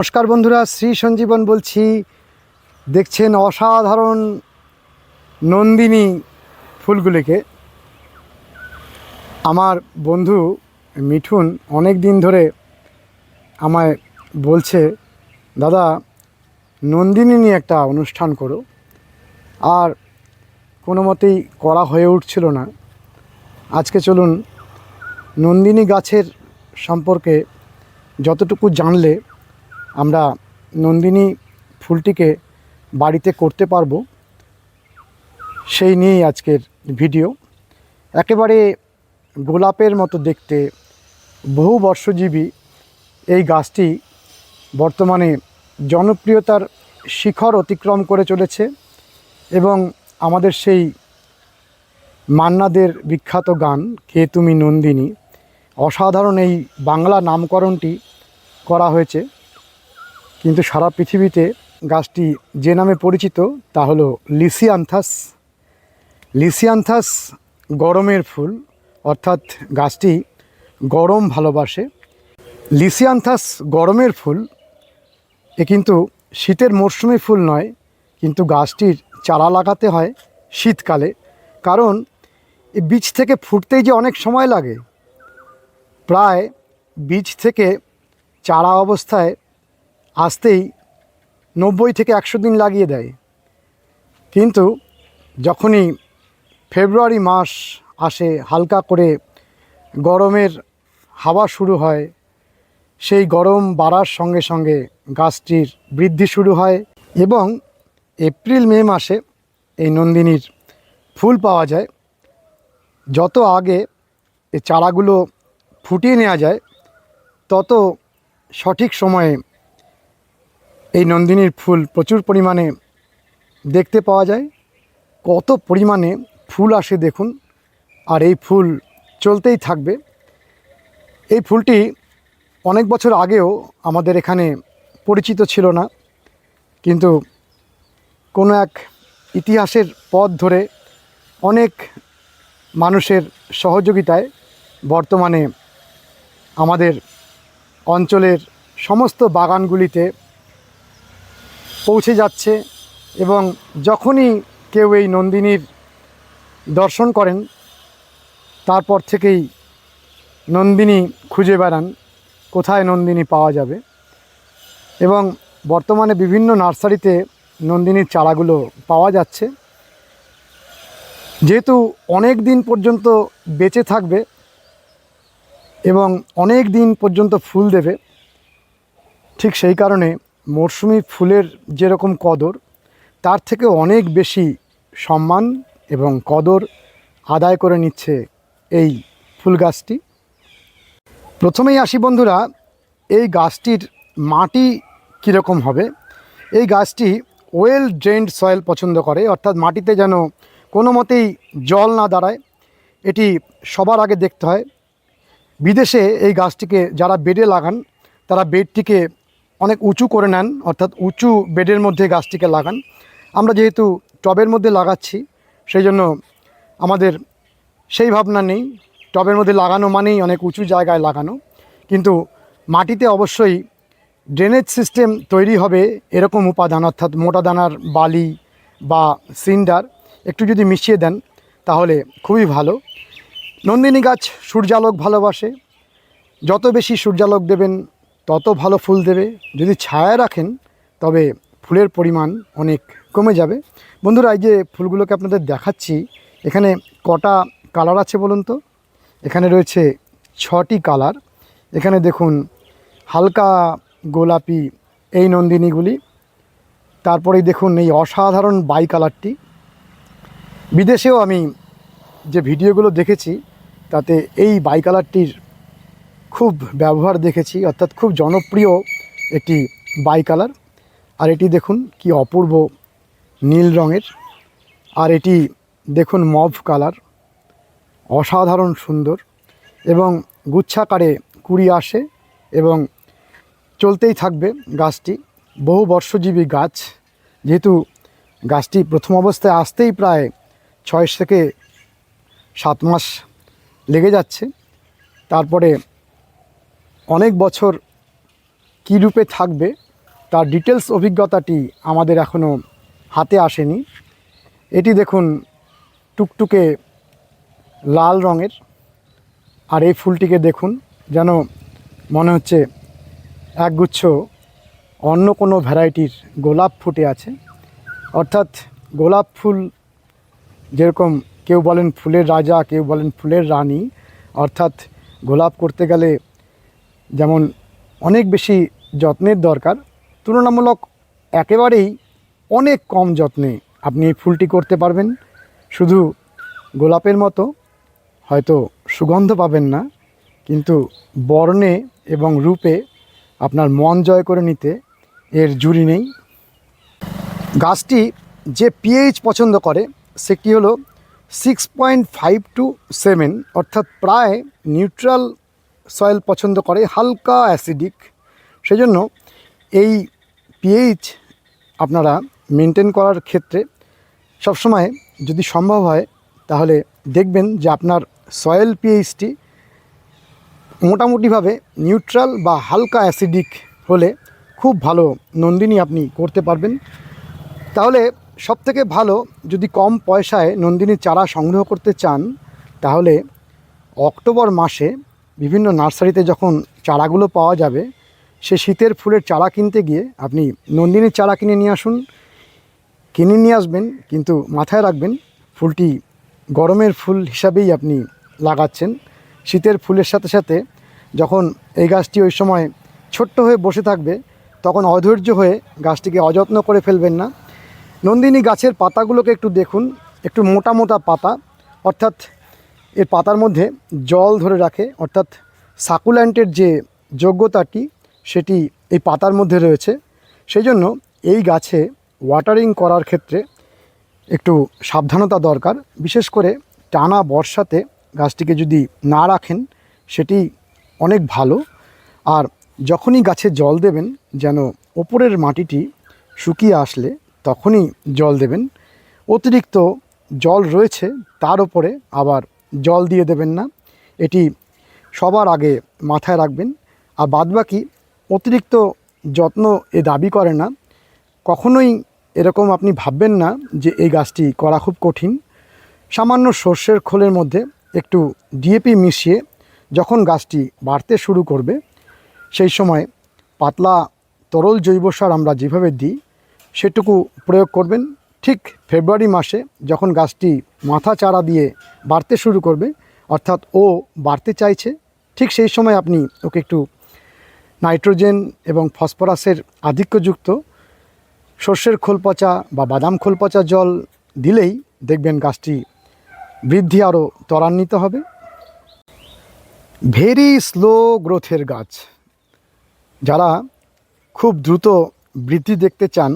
নমস্কার বন্ধুরা, শ্রী সঞ্জীবন বলছি। দেখছেন অসাধারণ নন্দিনী ফুলগুলিকে। আমার বন্ধু মিঠুন অনেক দিন ধরে আমায় বলছে, দাদা, নন্দিনী নিয়ে একটা অনুষ্ঠান করো। আর কোনো মতেই করা হয়ে উঠছিল না। আজকে চলুন নন্দিনী গাছের সম্পর্কে যতটুকু জানলে আমরা নন্দিনী ফুলটিকে বাড়িতে করতে পারব, সেই নিয়েই আজকের ভিডিও। একেবারে গোলাপের মতো দেখতে বহু বর্ষজীবী এই গাছটি বর্তমানে জনপ্রিয়তার শিখর অতিক্রম করে চলেছে এবং আমাদের সেই মান্নাদের বিখ্যাত গান, কে তুমি নন্দিনী, অসাধারণ এই বাংলা নামকরণটি করা হয়েছে। কিন্তু সারা পৃথিবীতে গাছটি যে নামে পরিচিত তা হলো লিসিয়ান্থাস। লিসিয়ান্থাস গরমের ফুল, অর্থাৎ গাছটি গরম ভালোবাসে। লিসিয়ান্থাস গরমের ফুল, এ কিন্তু শীতের মরশুমি ফুল নয়, কিন্তু গাছটির চারা লাগাতে হয় শীতকালে। কারণ এই বীজ থেকে ফুটতেই যে অনেক সময় লাগে। প্রায় বীজ থেকে চারা অবস্থায় আসতেই নব্বই থেকে একশো দিন লাগিয়ে দেয়। কিন্তু যখনই ফেব্রুয়ারি মাস আসে, হালকা করে গরমের হাওয়া শুরু হয়, সেই গরম বাড়ার সঙ্গে সঙ্গে গাছটির বৃদ্ধি শুরু হয় এবং এপ্রিল, মে মাসে এই নন্দিনীর ফুল পাওয়া যায়। যত আগে এই চারাগুলো ফুটিয়ে নেওয়া যায়, তত সঠিক সময়ে এই নন্দিনীর ফুল প্রচুর পরিমাণে দেখতে পাওয়া যায়। কত পরিমাণে ফুল আসে দেখুন। আর এই ফুল চলতেই থাকবে। এই ফুলটি অনেক বছর আগেও আমাদের এখানে পরিচিত ছিল না। কিন্তু কোনো এক ইতিহাসের পথ ধরে অনেক মানুষের সহযোগিতায় বর্তমানে আমাদের অঞ্চলের সমস্ত বাগানগুলিতে পৌঁছে যাচ্ছে এবং যখনই কেউ এই নন্দিনীর দর্শন করেন, তারপর থেকেই নন্দিনী খুঁজে বেড়ান, কোথায় নন্দিনী পাওয়া যাবে। এবং বর্তমানে বিভিন্ন নার্সারিতে নন্দিনীর চারাগুলো পাওয়া যাচ্ছে। যেহেতু অনেক দিন পর্যন্ত বেঁচে থাকবে এবং অনেক দিন পর্যন্ত ফুল দেবে, ঠিক সেই কারণে মরশুমি ফুলের যেরকম কদর, তার থেকে অনেক বেশি সম্মান এবং কদর আদায় করে নিচ্ছে এই ফুল গাছটি। প্রথমেই আসি বন্ধুরা, এই গাছটির মাটি কীরকম হবে? এই গাছটি ওয়েল ড্রেন্ড সয়েল পছন্দ করে, অর্থাৎ মাটিতে যেন কোনো মতেই জল না দাঁড়ায়, এটি সবার আগে দেখতে হয়। বিদেশে এই গাছটিকে যারা বেডে লাগান, তারা বেডটিকে অনেক উঁচু করে নেন, অর্থাৎ উঁচু বেডের মধ্যে গাছটিকে লাগান। আমরা যেহেতু টবের মধ্যে লাগাচ্ছি, সেই জন্য আমাদের সেই ভাবনা নেই। টবের মধ্যে লাগানো মানেই অনেক উঁচু জায়গায় লাগানো। কিন্তু মাটিতে অবশ্যই ড্রেনেজ সিস্টেম তৈরি হবে এরকম উপাদান, অর্থাৎ মোটা দানার বালি বা সিন্ডার একটু যদি মিশিয়ে দেন, তাহলে খুবই ভালো। নন্দিনী গাছ সূর্যালোক ভালোবাসে। যত বেশি সূর্যালোক দেবেন তত ভালো ফুল দেবে। যদি ছায়া রাখেন, তবে ফুলের পরিমাণ অনেক কমে যাবে। বন্ধুরা, এই যে ফুলগুলোকে আপনাদের দেখাচ্ছি, এখানে কটা কালার আছে বলুন তো? এখানে রয়েছে ছটি কালার। এখানে দেখুন, হালকা গোলাপি এই নন্দিনীগুলি। তারপরেই দেখুন, এই অসাধারণ বাই কালারটি। বিদেশেও আমি যে ভিডিওগুলো দেখেছি, তাতে এই বাই কালারটির খুব ব্যবহার দেখেছি, অর্থাৎ খুব জনপ্রিয় একটি বাই কালার। আর এটি দেখুন কি অপূর্ব নীল রঙের। আর এটি দেখুন মভ কালার, অসাধারণ সুন্দর এবং গুচ্ছাকারে কুড়ি আসে এবং চলতেই থাকবে গাছটি। বহু বর্ষজীবী গাছ, যেহেতু গাছটি প্রথম অবস্থায় আসতেই প্রায় ছয় থেকে সাত মাস লেগে যাচ্ছে। তারপরে অনেক বছর কী রূপে থাকবে, তার ডিটেলস অভিজ্ঞতাটি আমাদের এখনও হাতে আসেনি। এটি দেখুন টুকটুকে লাল রঙের, আর এই ফুলটিকে দেখুন যেন মনে হচ্ছে একগুচ্ছ অন্য কোনো ভ্যারাইটির গোলাপ ফুটে আছে। অর্থাৎ গোলাপ ফুল যেরকম কেউ বলেন ফুলের রাজা, কেউ বলেন ফুলের রানী, অর্থাৎ গোলাপ করতে গেলে যেমন অনেক বেশি যত্নের দরকার, তুলনামূলক একেবারেই অনেক কম যত্নে আপনি এই ফুলটি করতে পারবেন। শুধু গোলাপের মতো হয়তো সুগন্ধ পাবেন না, কিন্তু বর্ণে এবং রূপে আপনার মন জয় করে নিতে এর জুড়ি নেই। গাছটি যে পিএইচ পছন্দ করে, সেটি হলো six point five two seven অর্থাৎ প্রায় নিউট্রাল সয়েল পছন্দ করে, হালকা অ্যাসিডিক। সেজন্য এই পিএইচ আপনারা মেনটেন করার ক্ষেত্রে সবসময় যদি সম্ভব হয়, তাহলে দেখবেন যে আপনার সয়েল পিএইচটি মোটামুটিভাবে নিউট্রাল বা হালকা অ্যাসিডিক হলে খুব ভালো নন্দিনী আপনি করতে পারবেন। তাহলে সবথেকে ভালো যদি কম পয়সায় নন্দিনীর চারা সংগ্রহ করতে চান, তাহলে অক্টোবর মাসে বিভিন্ন নার্সারিতে যখন চারাগুলো পাওয়া যাবে, সে শীতের ফুলের চারা কিনতে গিয়ে আপনি নন্দিনীর চারা কিনে নিয়ে আসুন। কিনে নিয়ে আসবেন, কিন্তু মাথায় রাখবেন, ফুলটি গরমের ফুল হিসাবেই আপনি লাগাচ্ছেন। শীতের ফুলের সাথে সাথে যখন এই গাছটি ওই সময় ছোট্ট হয়ে বসে থাকবে, তখন অধৈর্য হয়ে গাছটিকে অযত্ন করে ফেলবেন না। নন্দিনী গাছের পাতাগুলোকে একটু দেখুন, একটু মোটা মোটা পাতা, অর্থাৎ এর পাতার মধ্যে জল ধরে রাখে, অর্থাৎ সাকুল্যান্টের যে যোগ্যতাটি, সেটি এই পাতার মধ্যে রয়েছে। সেই জন্য এই গাছে ওয়াটারিং করার ক্ষেত্রে একটু সাবধানতা দরকার। বিশেষ করে টানা বর্ষাতে গাছটিকে যদি না রাখেন, সেটি অনেক ভালো। আর যখনই গাছে জল দেবেন, যেন ওপরের মাটিটি শুকিয়ে আসলে তখনই জল দেবেন। অতিরিক্ত জল রয়েছে, তার ওপরে আবার জল দিয়ে দেবেন না। এটি সবার আগে মাথায় রাখবেন। আর বাদবাকি অতিরিক্ত যত্ন এ দাবি করে না। কখনোই এরকম আপনি ভাববেন না যে এই গাছটি করা খুব কঠিন। সামান্য সর্ষের খোলের মধ্যে একটু ডিএপি মিশিয়ে যখন গাছটি বাড়তে শুরু করবে, সেই সময় পাতলা তরল জৈব সার আমরা যেভাবে দিই, সেটুকু প্রয়োগ করবেন। ঠিক ফেব্রুয়ারি মাসে যখন গাছটি মাথা চারা দিয়ে বাড়তে শুরু করবে, অর্থাৎ ও বাড়তে চাইছে, ঠিক সেই সময় আপনি ওকে একটু নাইট্রোজেন এবং ফসফরাসের আধিক্যযুক্ত সর্ষের খোল পচা বা বাদাম খোল পচা জল দিলেই দেখবেন গাছটি বৃদ্ধি আরও ত্বরান্বিত হবে। ভেরি স্লো গ্রোথের গাছ। যারা খুব দ্রুত বৃদ্ধি দেখতে চান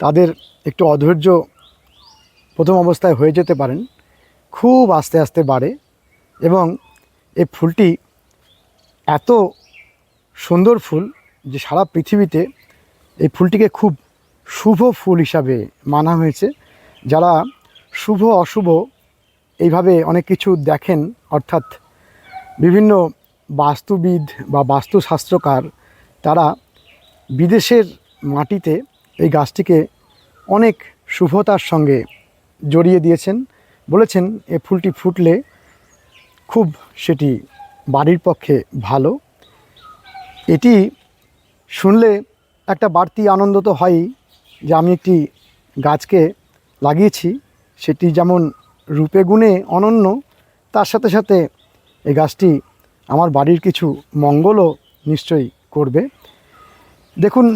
তাদের একটু অধৈর্য প্রথম অবস্থায় হয়ে যেতে পারেন, খুব আস্তে আস্তে বাড়ে এবং এই ফুলটি এত সুন্দর ফুল যে সারা পৃথিবীতে এই ফুলটিকে খুব শুভ ফুল হিসাবে মানা হয়েছে। যারা শুভ, অশুভ এইভাবে অনেক কিছু দেখেন, অর্থাৎ বিভিন্ন বাস্তুবিদ বা বাস্তুশাস্ত্রকার, তারা বিদেশের মাটিতে এই গাছটিকে অনেক শুভতার সঙ্গে জড়িয়ে দিয়েছেন। বলেছেন, এ ফুলটি ফুটলে খুব সেটি বাড়ির পক্ষে ভালো। এটি শুনলে একটা বাড়তি আনন্দ তো হয়ই যে আমি একটি গাছকে লাগিয়েছি। সেটি যেমন রূপে গুণে অনন্য, তার সাথে সাথে এই গাছটি আমার বাড়ির কিছু মঙ্গলও নিশ্চয়ই করবে। দেখুন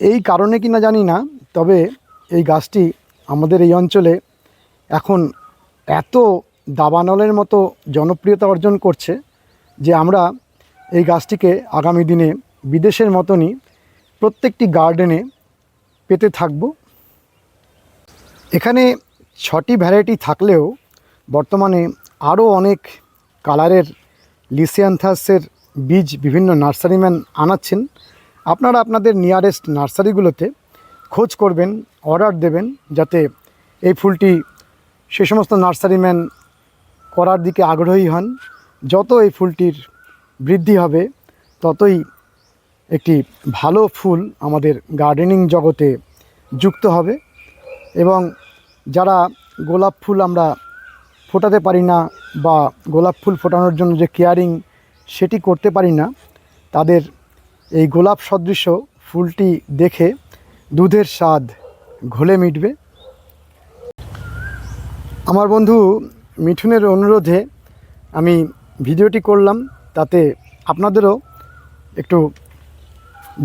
এই কারণে কি না জানি না, তবে এই গাছটি আমাদের এই অঞ্চলে এখন এত দাবানলের মতো জনপ্রিয়তা অর্জন করছে যে আমরা এই গাছটিকে আগামী দিনে বিদেশের মতনই প্রত্যেকটি গার্ডেনে পেতে থাকব। এখানে ছটি ভ্যারাইটি থাকলেও বর্তমানে আরও অনেক কালারের লিসিয়ানথাসের বীজ বিভিন্ন নার্সারিম্যান আনাচ্ছেন। আপনারা আপনাদের নিয়ারেস্ট নার্সারিগুলোতে খোঁজ করবেন, অর্ডার দেবেন, যাতে এই ফুলটি সে সমস্ত নার্সারিম্যান করার দিকে আগ্রহী হন। যত এই ফুলটির বৃদ্ধি হবে, ততই একটি ভালো ফুল আমাদের গার্ডেনিং জগতে যুক্ত হবে এবং যারা গোলাপ ফুল আমরা ফোটাতে পারি না বা গোলাপ ফুল ফোটানোর জন্য যে কেয়ারিং সেটি করতে পারি না, তাদের এই গোলাপ সদৃশ ফুলটি দেখে দুধের স্বাদ ঘোলে মিটবে। আমার বন্ধু মিঠুনের অনুরোধে আমি ভিডিওটি করলাম, তাতে আপনাদেরও একটু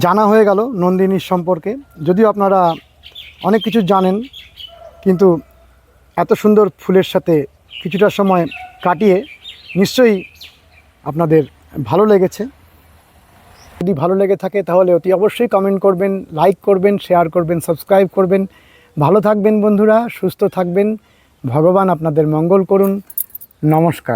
জানা হয়ে গেল নন্দিনীর সম্পর্কে। যদিও আপনারা অনেক কিছু জানেন, কিন্তু এত সুন্দর ফুলের সাথে কিছুটা সময় কাটিয়ে নিশ্চয়ই আপনাদের ভালো লেগেছে। যদি ভালো লেগে থাকে তাহলে অতি অবশ্যই কমেন্ট করবেন লাইক করবেন শেয়ার করবেন সাবস্ক্রাইব করবেন। ভালো থাকবেন বন্ধুরা, সুস্থ থাকবেন। ভগবান আপনাদের মঙ্গল করুন। নমস্কার।